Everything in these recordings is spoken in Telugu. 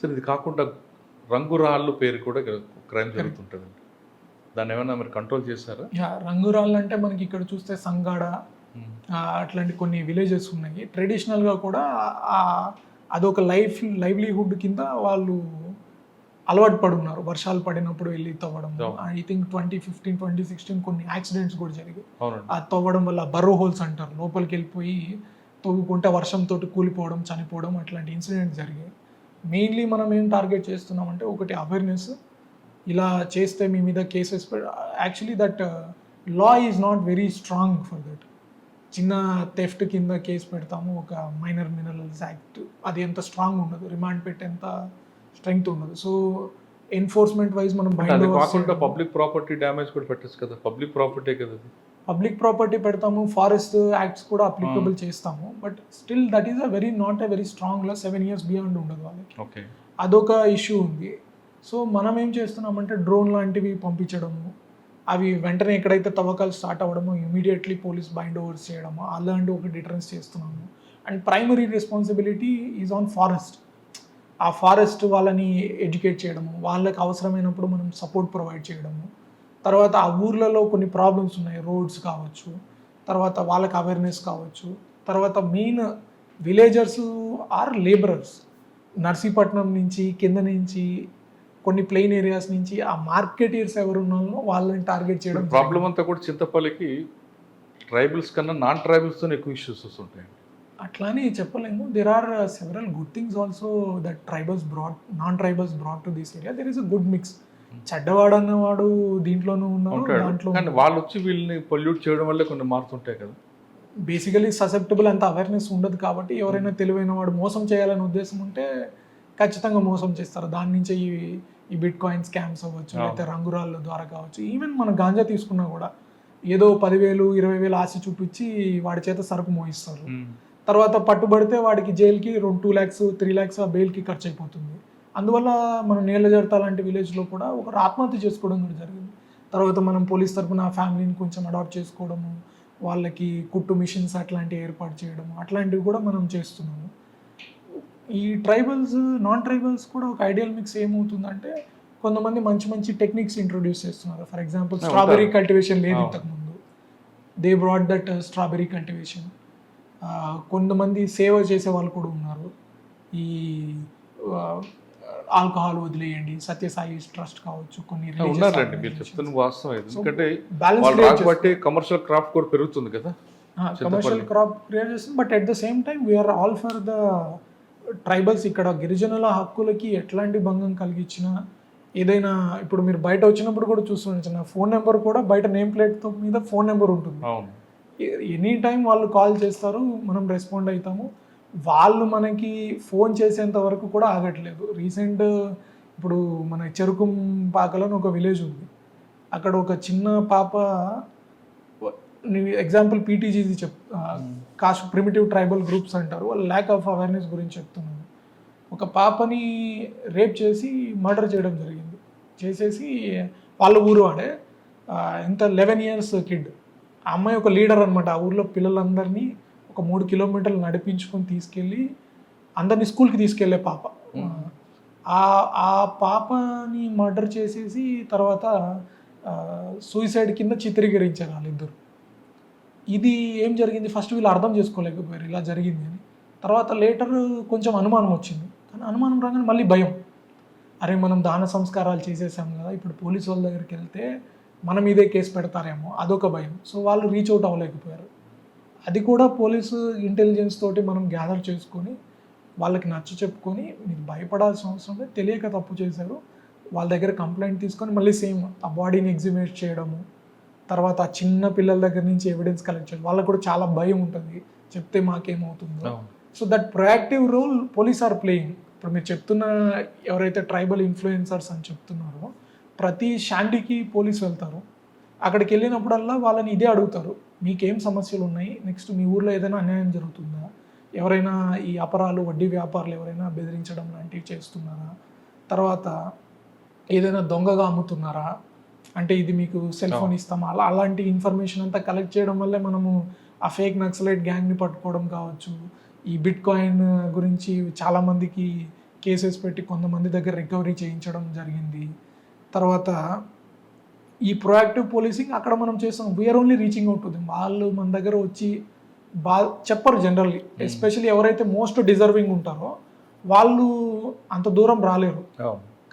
సరే ఇది కాకుండా రంగురాళ్ళు పేరు కూడా క్రైమ్ జరుగుతుంటుందండి. దాన్ని ఏమైనా మీరు కంట్రోల్ చేశారా? రంగురాళ్ళు అంటే మనకి ఇక్కడ చూస్తే సంగాడ అట్లాంటి కొన్ని విలేజెస్ ఉన్నాయి. ట్రెడిషనల్గా కూడా అదొక లైఫ్ లైవ్లీహుడ్ కింద వాళ్ళు అలవాటు పడి ఉన్నారు. వర్షాలు పడినప్పుడు వెళ్ళి తవ్వడం. I think twenty fifteen twenty sixteen కొన్ని యాక్సిడెంట్స్ కూడా జరిగాయి. ఆ తవ్వడం వల్ల బర్రో హోల్స్ అంటారు. లోపలికి వెళ్ళిపోయి తవ్వుకుంటే వర్షంతో కూలిపోవడం చనిపోవడం అట్లాంటి ఇన్సిడెంట్స్ జరిగాయి. మెయిన్లీ మనం ఏం టార్గెట్ చేస్తున్నామంటే ఒకటి అవేర్నెస్ ఇలా చేస్తే మీ మీద cases actually that law is not very strong for that చిన్న థెఫ్ట్ కింద కేసు పెడతాము ఒక మైనర్ మినరల్స్ యాక్ట్ అది ఎంత స్ట్రాంగ్ ఉండదు రిమాండ్ పెట్టేంత స్ట్రెంగ్త్ ఉండదు. సో ఎన్ఫోర్స్మెంట్ వైజ్ మనం కాకుండా పబ్లిక్ ప్రాపర్టీ డ్యామేజ్ కూడా పెట్టచ్చు కదా పబ్లిక్ ప్రాపర్టీ కదా పబ్లిక్ ప్రాపర్టీ పెడతాము ఫారెస్ట్ యాక్ట్స్ కూడా అప్లికబుల్ చేస్తాము. But still that is a very not a very strong law seven years beyond ఉండదు వాళ్ళకి. ఓకే అదొక ఇష్యూ ఉంది. సో మనం ఏం చేస్తున్నామంటే డ్రోన్ లాంటివి పంపించడము అవి వెంటనే ఎక్కడైతే తవ్వకాలు స్టార్ట్ అవ్వడమో ఇమీడియట్లీ పోలీస్ బైండ్ ఓవర్స్ చేయడము అలాంటి ఒక డిటరెన్స్ చేస్తున్నాము. And primary responsibility is on forest ఆ ఫారెస్ట్ వాళ్ళని ఎడ్యుకేట్ చేయడము వాళ్ళకి అవసరమైనప్పుడు మనం సపోర్ట్ ప్రొవైడ్ చేయడము. తర్వాత ఆ ఊర్లలో కొన్ని ప్రాబ్లమ్స్ ఉన్నాయి. రోడ్స్ కావచ్చు తర్వాత వాళ్ళకి అవేర్నెస్ కావచ్చు తర్వాత main villagers or labourers Narsipatnam నుంచి కింద నుంచి కొన్ని ప్లెయిన్ ఏరియాస్ నుంచి ఆ మార్కెటీర్స్ ఎవరు ఉన్నారో వాళ్ళని టార్గెట్ చేయడం ప్రాబ్లం అంతా కూడా చింతపల్లికి ట్రైబల్స్ కన్నా నాన్ ట్రైబల్స్తో ఎక్కువ ఇష్యూస్ వస్తుంటాయండి. అట్లా అని చెప్పలేము. There are several good things also that tribals brought non tribals brought to this area there is a good mix చెడ్డవాడు అన్నవాడు దీంట్లోనూ ఉన్నారు ఉంటాడు. దాంట్లో కానీ వాళ్ళు వచ్చి వీళ్ళని పొల్యూట్ చేయడం వల్ల కొన్ని మారుతుంటాయి కదా. బేసికలీ ససెప్టబుల్ అంత అవేర్నెస్ ఉండదు కాబట్టి ఎవరైనా తెలివైన వాడు మోసం చేయాలనే ఉద్దేశం ఉంటే ఖచ్చితంగా మోసం చేస్తారు. దాని నుంచే ఈ ఈ బిట్ కాయిన్ స్కామ్స్ అవ్వచ్చు. లేకపోతే రంగురాళ్ళ ద్వారా కావచ్చు. ఈవెన్ మన గాంజా తీసుకున్నా కూడా ఏదో పదివేలు ఇరవై వేలు ఆశ చూపించి వాడి చేత సరుకు మోయిస్తారు. తర్వాత పట్టుబడితే వాడికి జైలుకి రెండు టూ ల్యాక్స్ త్రీ ల్యాక్స్ ఆ బెయిల్కి ఖర్చు అయిపోతుంది. అందువల్ల మనం నీళ్ళ జడత లాంటి విలేజ్లో కూడా ఒకరు ఆత్మహత్య చేసుకోవడం కూడా జరిగింది. తర్వాత మనం పోలీస్ తరపున ఆ ఫ్యామిలీని కొంచెం అడాప్ట్ చేసుకోవడము వాళ్ళకి కుట్టు మిషన్స్ అట్లాంటివి ఏర్పాటు చేయడము అట్లాంటివి కూడా మనం చేస్తున్నాము. ఈ ట్రైబల్స్ నాన్ ట్రైబల్స్ కూడా ఒక ఐడియల్ మిక్స్ ఏమవుతుందంటే కొంతమంది మంచి మంచి టెక్నిక్స్ ఇంట్రొడ్యూస్ చేస్తున్నారు. For example strawberry. కల్టివేషన్ లేదు. ఇంతకుముందు. They brought that strawberry cultivation కొంతమంది సేవ చేసే వాళ్ళు కూడా ఉన్నారు. ఈ ఆల్కహాల్ వదిలేయండి సత్యసాయి ట్రస్ట్ కావచ్చు కొన్ని ఉన్నారండి మీరు. చెప్తున్న వాస్తవం. ఎందుకంటే రాకపోతే కమర్షియల్ క్రాఫ్ట్ కూడా పెరుగుతుంది కదా కమర్షియల్ క్రాప్ క్రియేట్ చేస్తుంది but at the same time we're all for the tribals ఇక్కడ. గిరిజనుల హక్కులకి ఎట్లాంటి భంగం కలిగించినా ఏదైనా ఇప్పుడు మీరు బయట వచ్చినప్పుడు కూడా చూస్తుండొచ్చు నా ఫోన్ నెంబర్ కూడా బయట నేమ్ ప్లేట్ మీద ఫోన్ నెంబర్ ఉంటుంది. ఎనీ టైం వాళ్ళు కాల్ చేస్తారు మనం రెస్పాండ్ అవుతాము. వాళ్ళు మనకి ఫోన్ చేసేంత వరకు కూడా ఆగట్లేదు. రీసెంట్ ఇప్పుడు మన చెరుకు పాకలో ఒక విలేజ్ ఉంది. అక్కడ ఒక చిన్న పాప ఎగ్జాంపుల్ పీటీజీది చెప్ కాస్ట్ ప్రిమిటివ్ ట్రైబల్ గ్రూప్స్ అంటారు. వాళ్ళు ల్యాక్ ఆఫ్ అవేర్నెస్ గురించి చెప్తున్నాను ఒక పాపని రేప్ చేసి మర్డర్ చేయడం జరిగింది. చేసేసి వాళ్ళ ఊరు వాడే ఎంత లెవెన్ ఇయర్స్ కిడ్ ఆ అమ్మాయి ఒక లీడర్ అనమాట ఆ ఊర్లో పిల్లలందరినీ ఒక మూడు కిలోమీటర్లు నడిపించుకొని తీసుకెళ్ళి అందరినీ స్కూల్కి తీసుకెళ్ళే పాప. ఆ ఆ పాపని మర్డర్ చేసేసి తర్వాత సూసైడ్ కింద చిత్రీకరించారు వాళ్ళిద్దరు. ఇది ఏం జరిగింది? ఫస్ట్ వీళ్ళు అర్థం చేసుకోలేకపోయారు ఇలా జరిగింది అని. తర్వాత లేటర్ కొంచెం అనుమానం వచ్చింది. కానీ అనుమానం రాగానే మళ్ళీ భయం. అరే మనం దాన సంస్కారాలు చేసేసాం కదా ఇప్పుడు పోలీస్ వాళ్ళ దగ్గరికి వెళ్తే మన మీదే కేసు పెడతారేమో అదొక భయం. సో వాళ్ళు రీచ్ అవుట్ అవ్వలేకపోయారు. అది కూడా పోలీసు ఇంటెలిజెన్స్ తోటి మనం గ్యాదర్ చేసుకొని వాళ్ళకి నచ్చ చెప్పుకొని మీరు భయపడాల్సిన అవసరం లేదు. తెలియక తప్పు చేశారు. వాళ్ళ దగ్గర కంప్లైంట్ తీసుకొని మళ్ళీ సేమ్ ఆ బాడీని ఎగ్జిబిట్ చేయడము తర్వాత ఆ చిన్న పిల్లల దగ్గర నుంచి ఎవిడెన్స్ కలెక్ట్ చేయడం వాళ్ళకు కూడా చాలా భయం ఉంటుంది. చెప్తే మాకేమవుతుందో. So that proactive role police are playing ఇప్పుడు మీరు చెప్తున్న ఎవరైతే ట్రైబల్ ఇన్ఫ్లుయెన్సర్స్ అని చెప్తున్నారో ప్రతి షాండీకి పోలీస్ వెళ్తారు. అక్కడికి వెళ్ళినప్పుడల్లా వాళ్ళని ఇదే అడుగుతారు. మీకేం సమస్యలు ఉన్నాయి? నెక్స్ట్ మీ ఊర్లో ఏదైనా అన్యాయం జరుగుతుందా? ఎవరైనా ఈ అపరాలు వడ్డీ వ్యాపారులు ఎవరైనా బెదిరించడం లాంటివి చేస్తున్నారా? తర్వాత ఏదైనా దొంగగా అమ్ముతున్నారా? అంటే ఇది మీకు సెల్ ఫోన్ ఇస్తామా? అలా అలాంటి ఇన్ఫర్మేషన్ అంతా కలెక్ట్ చేయడం వల్లే మనము ఆ ఫేక్ నక్సలైట్ గ్యాంగ్ని పట్టుకోవడం కావచ్చు. ఈ బిట్ కాయిన్ గురించి చాలామందికి కేసెస్ పెట్టి కొంతమంది దగ్గర రికవరీ చేయించడం జరిగింది. తర్వాత ఈ ప్రొయాక్టివ్ పోలీసింగ్ అక్కడ మనం చేస్తాం. We're only reaching out to them వాళ్ళు మన దగ్గర వచ్చి బా చెప్పరు జనరల్లీ ఎస్పెషల్లీ ఎవరైతే మోస్ట్ డిజర్వింగ్ ఉంటారో వాళ్ళు అంత దూరం రాలేరు.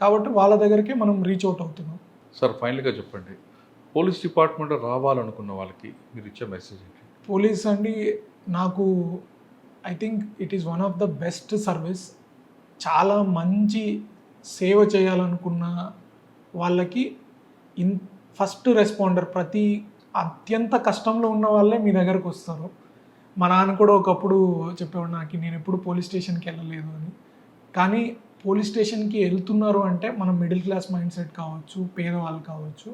కాబట్టి వాళ్ళ దగ్గరికే మనం రీచ్ అవుట్ అవుతున్నాం. సార్ ఫైనల్గా చెప్పండి. పోలీస్ డిపార్ట్మెంట్ రావాలనుకున్న వాళ్ళకి మీరు ఇచ్చే మెసేజ్ ఏంటి? పోలీస్ అండి నాకు I think it is one of the best service చాలా మంచి సేవ చేయాలనుకున్న వాళ్ళకి ఇన్ ఫస్ట్ రెస్పాండర్ ప్రతి అత్యంత కష్టంలో ఉన్న వాళ్ళే మీ దగ్గరకు వస్తారు. మా నాన్న కూడా ఒకప్పుడు చెప్పేవాడు నాకు నేను ఎప్పుడు పోలీస్ స్టేషన్కి వెళ్ళలేదు అని. కానీ పోలీస్ స్టేషన్కి వెళ్తున్నారు అంటే మనం మిడిల్ క్లాస్ మైండ్ సెట్ కావచ్చు పేదవాళ్ళు కావచ్చు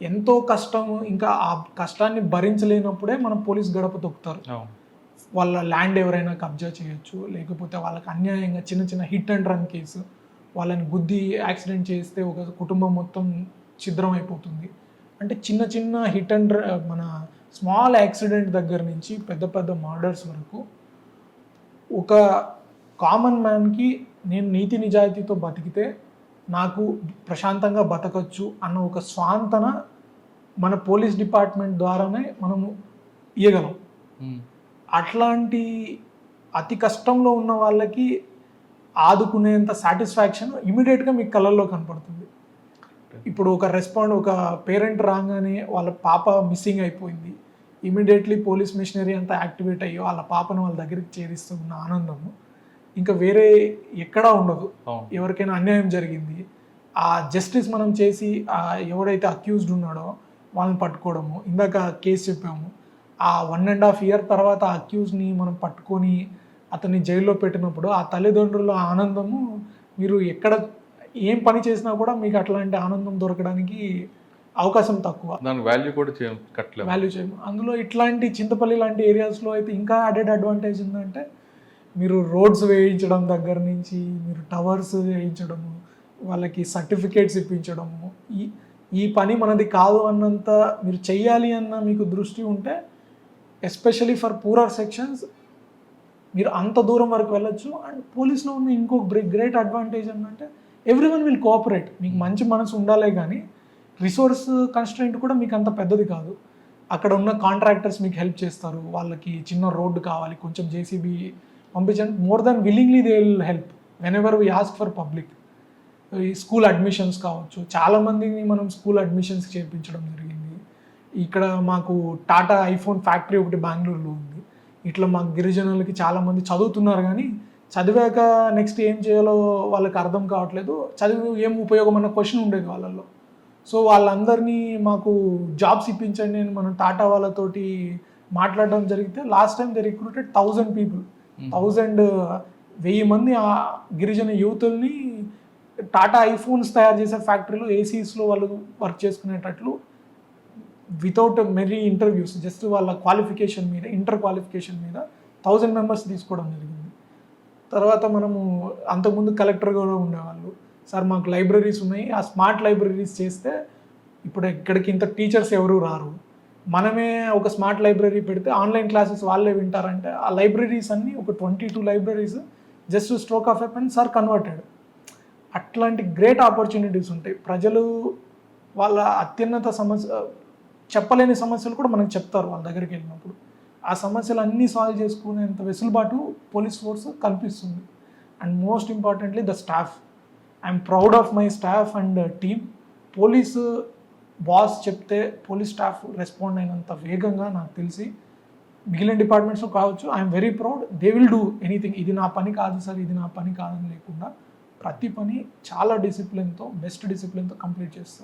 ఎంతో కష్టం ఇంకా ఆ కష్టాన్ని భరించలేనప్పుడే మనం పోలీస్ గడప తొక్కుతారు. వాళ్ళ ల్యాండ్ ఎవరైనా కబ్జా చేయొచ్చు లేకపోతే వాళ్ళకి అన్యాయంగా చిన్న చిన్న హిట్ అండ్ రన్ కేసు వాళ్ళని గుద్ది యాక్సిడెంట్ చేస్తే ఒక కుటుంబం మొత్తం ఛిద్రం అయిపోతుంది అంటే చిన్న చిన్న హిట్ అండ్ మన స్మాల్ యాక్సిడెంట్ దగ్గర నుంచి పెద్ద పెద్ద మర్డర్స్ వరకు ఒక కామన్ మ్యాన్కి నేను నీతి నిజాయితీతో బతికితే నాకు ప్రశాంతంగా బతకచ్చు అన్న ఒక స్వాంతన మన పోలీస్ డిపార్ట్మెంట్ ద్వారానే మనము ఇవ్వగలం. అట్లాంటి అతి కష్టంలో ఉన్న వాళ్ళకి ఆదుకునేంత సాటిస్ఫాక్షన్ ఇమీడియట్గా మీకు కళ్ళల్లో కనపడుతుంది. ఇప్పుడు ఒక రెస్పాండ్ ఒక పేరెంట్ రాగానే వాళ్ళ పాప మిస్సింగ్ అయిపోయింది. ఇమీడియట్లీ పోలీస్ మిషనరీ అంతా యాక్టివేట్ అయ్యి వాళ్ళ పాపను వాళ్ళ దగ్గరికి చేరిస్తున్న ఆనందము. ఇంకా వేరే ఎక్కడా ఉండదు. ఎవరికైనా అన్యాయం జరిగింది. ఆ జస్టిస్ మనం చేసి ఆ ఎవడైతే అక్యూజ్డ్ ఉన్నాడో వాళ్ళని పట్టుకోవడము. ఇందాక కేసు చెప్పాము. ఆ వన్ అండ్ హాఫ్ ఇయర్ తర్వాత ఆ అక్యూజ్ని మనం పట్టుకొని అతన్ని జైల్లో పెట్టినప్పుడు ఆ తల్లిదండ్రుల ఆనందము మీరు ఎక్కడ ఏం పని చేసినా కూడా మీకు అట్లాంటి ఆనందం దొరకడానికి అవకాశం తక్కువ. దానికి వాల్యూ కూడా చే కట్టలేము. వాల్యూ చేయము అందులో ఇట్లాంటి చింతపల్లి లాంటి ఏరియాస్లో అయితే ఇంకా అడెడ్ అడ్వాంటేజ్ ఉందంటే మీరు రోడ్స్ వేయించడం దగ్గర నుంచి మీరు టవర్స్ వేయించడము వాళ్ళకి సర్టిఫికేట్స్ ఇప్పించడము ఈ ఈ పని మనది కాదు అన్నంత మీరు చెయ్యాలి అన్న మీకు దృష్టి ఉంటే ఎస్పెషలీ ఫర్ పూరర్ సెక్షన్స్ మీరు అంత దూరం వరకు వెళ్ళొచ్చు. అండ్ పోలీస్లో ఉన్న ఇంకొక గ్రేట్ అడ్వాంటేజ్ ఏంటంటే ఎవ్రీ వన్ విల్ కోఆపరేట్ మీకు మంచి మనసు ఉండాలే కానీ రిసోర్స్ కన్స్ట్రెంట్ కూడా మీకు అంత పెద్దది కాదు. అక్కడ ఉన్న కాంట్రాక్టర్స్ మీకు హెల్ప్ చేస్తారు. వాళ్ళకి చిన్న రోడ్డు కావాలి కొంచెం జేసీబీ పంపించండి. More than willingly they will help whenever we ask for public ఈ స్కూల్ అడ్మిషన్స్ కావచ్చు. చాలామందిని మనం స్కూల్ అడ్మిషన్స్ చేయించడం జరిగింది. ఇక్కడ మాకు టాటా ఐఫోన్ ఫ్యాక్టరీ ఒకటి బెంగళూరులో ఉంది. ఇట్లా మా గిరిజనులకి చాలామంది చదువుతున్నారు కానీ చదివాక నెక్స్ట్ ఏం చేయాలో వాళ్ళకి అర్థం కావట్లేదు. చదివి ఏం ఉపయోగం అన్న క్వశ్చన్ ఉండేది వాళ్ళల్లో. సో వాళ్ళందరినీ మాకు జాబ్స్ ఇప్పించండి అని మనం టాటా వాళ్ళతోటి మాట్లాడడం జరిగితే last time they recruited thousand people thousand వెయ్యి మంది ఆ గిరిజన యువతుల్ని టాటా ఐఫోన్స్ తయారు చేసే ఫ్యాక్టరీలో ఏసీస్లో వాళ్ళు వర్క్ చేసుకునేటట్లు వితౌట్ మెరీ ఇంటర్వ్యూస్ జస్ట్ వాళ్ళ క్వాలిఫికేషన్ మీద ఇంటర్ క్వాలిఫికేషన్ మీద థౌజండ్ మెంబర్స్ తీసుకోవడం జరిగింది. తర్వాత మనము అంతకుముందు కలెక్టర్ కూడా ఉండేవాళ్ళు. సార్ మాకు లైబ్రరీస్ ఉన్నాయి. ఆ స్మార్ట్ లైబ్రరీస్ చేస్తే ఇప్పుడు ఇక్కడికి ఇంత టీచర్స్ ఎవరు రారు. మనమే ఒక స్మార్ట్ లైబ్రరీ పెడితే ఆన్లైన్ క్లాసెస్ వాళ్ళే వింటారంటే ఆ లైబ్రరీస్ అన్నీ ఒక twenty two libraries just stroke of a sir converted. అట్లాంటి గ్రేట్ ఆపర్చునిటీస్ ఉంటాయి. ప్రజలు వాళ్ళ అత్యున్నత సమస్య చెప్పలేని సమస్యలు కూడా మనకు చెప్తారు వాళ్ళ దగ్గరికి వెళ్ళినప్పుడు. ఆ సమస్యలు అన్నీ సాల్వ్ చేసుకునేంత వెసులుబాటు పోలీస్ ఫోర్స్ కల్పిస్తుంది. And most importantly the staff I'm proud of my staff and team police boss చెప్తే పోలీస్ స్టాఫ్ రెస్పాండ్ అయినంత వేగంగా నాకు తెలిసి మిగిలిన డిపార్ట్మెంట్స్లో కావచ్చు I'm very proud they will do anything ఇది నా పని కాదు సార్ ఇది నా పని కాదని లేకుండా ప్రతి పని చాలా డిసిప్లిన్తో బెస్ట్ డిసిప్లిన్తో కంప్లీట్ చేస్తాం